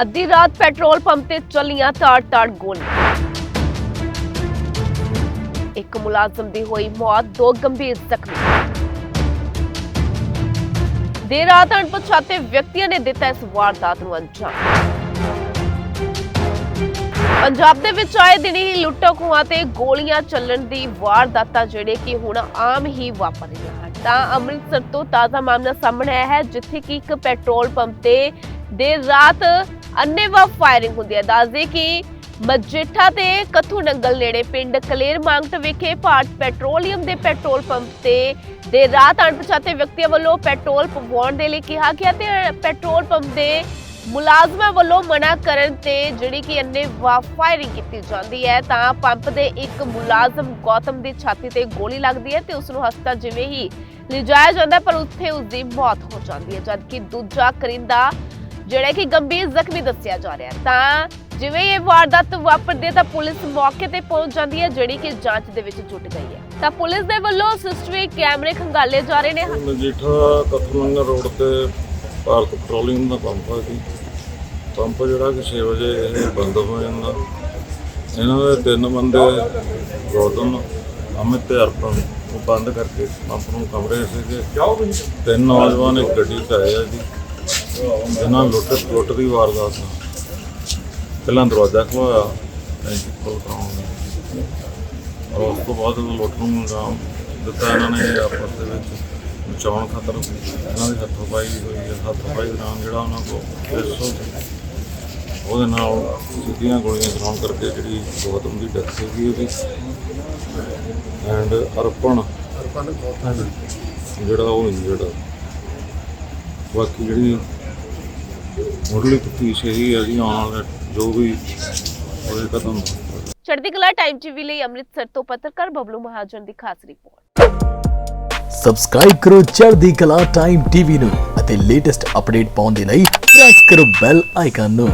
ਅੱਧੀ ਰਾਤ petrol pump ਤੇ ਚੱਲੀਆਂ ਤਾੜ-ਤਾੜ ਗੋਲੀਆਂ। ਇੱਕ ਮੁਲਾਜ਼ਮ ਦੀ ਹੋਈ ਮੌਤ ਦੋ ਗੰਭੀਰ ਜ਼ਖਮੀ। ਦੇਰ ਰਾਤ ਅਣਪਛਾਤੇ ਵਿਅਕਤੀਆਂ ਨੇ ਦਿੱਤਾ ਇਸ ਵਾਰਦਾਤ ਨੂੰ ਅੰਜਾਮ। ਪੰਜਾਬ ਦੇ ਵਿੱਚ ਆਏ ਦਿਨ ਹੀ ਲੁੱਟਾਂ ਖੋਹਾਂ ਤੇ ਗੋਲੀਆਂ ਚੱਲਣ ਦੀ ਵਾਰਦਾਤਾਂ ਜਿਹੜੇ ਕਿ ਹੁਣ ਆਮ ਹੀ ਵਾਪਰ ਰਹੀਆਂ ਹਨ। ਤਾਂ ਅੰਮ੍ਰਿਤਸਰ ਤੋਂ ਤਾਜ਼ਾ ਮਾਮਲਾ ਸਾਹਮਣੇ ਆਇਆ ਹੈ, ਜਿੱਥੇ ਕਿ ਇੱਕ ਪੈਟਰੋਲ ਪੰਪ ਤੇ ਦੇਰ ਰਾਤ ਅੰਨੇਵਾਹ ਫਾਇਰਿੰਗ ਹੁੰਦੀ ਹੈ। ਦੱਸਦੇ ਕਿ ਮਜੀਠਾ ਤੇ ਕਥੂ ਨੰਗਲ ਨੇੜੇ ਪਿੰਡ ਕਲੇਰ ਮੰਗਟ ਵਿਖੇ ਭਾਰਤ ਪੈਟਰੋਲੀਅਮ ਦੇ ਪੈਟਰੋਲ ਪੰਪ ਤੇ ਦੇਰ ਰਾਤ ਅਣਪਛਾਤੇ ਵਿਅਕਤੀਆਂ ਵੱਲੋਂ ਪੈਟਰੋਲ ਪਵਾਉਣ ਦੇ ਲਈ ਕਿਹਾ ਗਿਆ ਤੇ ਪੈਟਰੋਲ ਪੰਪ ਦੇ ਮੁਲਾਜ਼ਮਾਂ ਵੱਲੋਂ ਮਨਾ ਕਰਨ ਤੇ ਜਿਹੜੀ ਕਿ ਅੰਨੇ ਫਾਇਰਿੰਗ ਕੀਤੀ ਜਾਂਦੀ ਹੈ, ਤਾਂ ਪੰਪ ਦੇ ਇੱਕ ਮੁਲਾਜ਼ਮ ਗੌਤਮ ਦੀ ਛਾਤੀ ਤੇ ਗੋਲੀ ਲੱਗਦੀ ਹੈ ਤੇ ਉਸ ਨੂੰ ਹਸਪਤਾਲ ਜਿਵੇਂ ਹੀ ਲਿਜਾਇਆ ਜਾਂਦਾ ਪਰ ਉੱਥੇ ਉਸ ਦੀ ਮੌਤ ਹੋ ਜਾਂਦੀ ਹੈ, ਜਦਕਿ ਦੂਜਾ ਕਰਿੰਦਾ ਜਿਹੜਾ ਕਿ ਗੰਭੀਰ ਜ਼ਖਮੀ ਦੱਸਿਆ ਜਾ ਰਿਹਾ ਹੈ। ਤਾਂ ਜਿਵੇਂ ਇਹ ਵਾਰਦਾਤ ਵਾਪਰਦੀ ਹੈ, ਤਾਂ ਪੁਲਿਸ ਮੌਕੇ ਤੇ ਪਹੁੰਚ ਜਾਂਦੀ ਹੈ, ਜਿਹੜੀ ਕਿ ਜਾਂਚ ਦੇ ਵਿੱਚ ਜੁਟ ਗਈ ਹੈ। ਤਾਂ ਪੁਲਿਸ ਦੇ ਵੱਲੋਂ ਸਿਸਟਰੀ ਕੈਮਰੇ ਖੰਗਾਲੇ ਜਾ ਰਹੇ ਨੇ। ਮਜੀਠਾ ਕਥਲੰਗਾ ਰੋਡ ਤੇ ਭਾਰਤ ਪੈਟਰੋਲੀਅਮ ਦਾ ਪੰਪ ਹੈ ਜੀ। ਪੰਪ ਜਿਹੜਾ ਕਿ 6 ਵਜੇ ਇਹ ਬੰਦ ਹੋ ਜਾਂਦਾ। ਇਹਨਾਂ ਦੇ ਤਿੰਨ ਬੰਦੇ ਗੌਤਮ, ਅਮਿਤ ਤੇ ਅਰਪਣ ਉਹ ਬੰਦ ਕਰਕੇ ਪੰਪ ਨੂੰ ਕਮਰੇ ਸੀਗੇ। ਤਿੰਨ ਨੌਜਵਾਨ ਇੱਕ ਗੱਡੀ 'ਚ ਆਏ ਆ ਜੀ। ਜਿਹਨਾਂ ਲੁੱਟ ਲੁੱਟ ਦੀ ਵਾਰਦਾਤ ਨਾਲ ਪਹਿਲਾਂ ਦਰਵਾਜ਼ਾ ਖੋਇਆ ਟੈਂਕੀ ਕੋਲ ਕਰਾਉਣ ਔਰ ਉਸ ਤੋਂ ਬਾਅਦ ਲੁੱਟ ਨੂੰ ਅੰਜਾਮ ਦਿੱਤਾ ਇਹਨਾਂ ਨੇ ਆਪਸ ਦੇ ਵਿੱਚ। ਬਚਾਉਣ ਖਾਤਰ ਇਹਨਾਂ ਦੀ ਹੱਥੋਂ ਪਾਈ ਹੋਈ ਹੈ। ਹੱਥੋਂ ਪਾਈ ਦੌਰਾਨ ਜਿਹੜਾ ਉਹਨਾਂ ਕੋਲ ਪਿਸਤੌਲ ਸੀ। ਉਹਦੇ ਨਾਲ ਸਿੱਧੀਆਂ ਗੋਲੀਆਂ ਚਲਾਉਣ ਕਰਕੇ ਜਿਹੜੀ ਗੌਤਮ ਦੀ ਡੈਥ ਹੋ ਗਈ ਉਹਦੀ। ਐਂਡ ਅਰਪਣ। ਜਿਹੜਾ ਉਹ ਇੰਜਰਡ ਬਾਕੀ ਜਿਹੜੀ ਮੁੱਢਲੀ ਤਫਤੀਸ਼ ਇਹੀ ਹੈ ਜੀ ਆਉਣ ਵਾਲੇ ਜੋ ਵੀ ਉਹਦੇ ਕਦਮ ਚੜ੍ਹਦੀ ਕਲਾ ਟਾਈਮ ਟੀਵੀ ਲਈ ਅੰਮ੍ਰਿਤਸਰ ਤੋਂ ਪੱਤਰਕਾਰ ਬਬਲੂ ਮਹਾਜਨ ਦੀ ਖਾਸ ਰਿਪੋਰਟ। ਸਬਸਕ੍ਰਾਈਬ ਕਰੋ ਚੜ੍ਹਦੀ ਕਲਾ ਟਾਈਮ ਟੀਵੀ ਨੂੰ ਅਤੇ ਲੇਟੈਸਟ ਅਪਡੇਟ ਪਾਉਣ ਦੇ ਲਈ ਪ੍ਰੈਸ ਕਰੋ ਬੈਲ ਆਈਕਨ ਨੂੰ।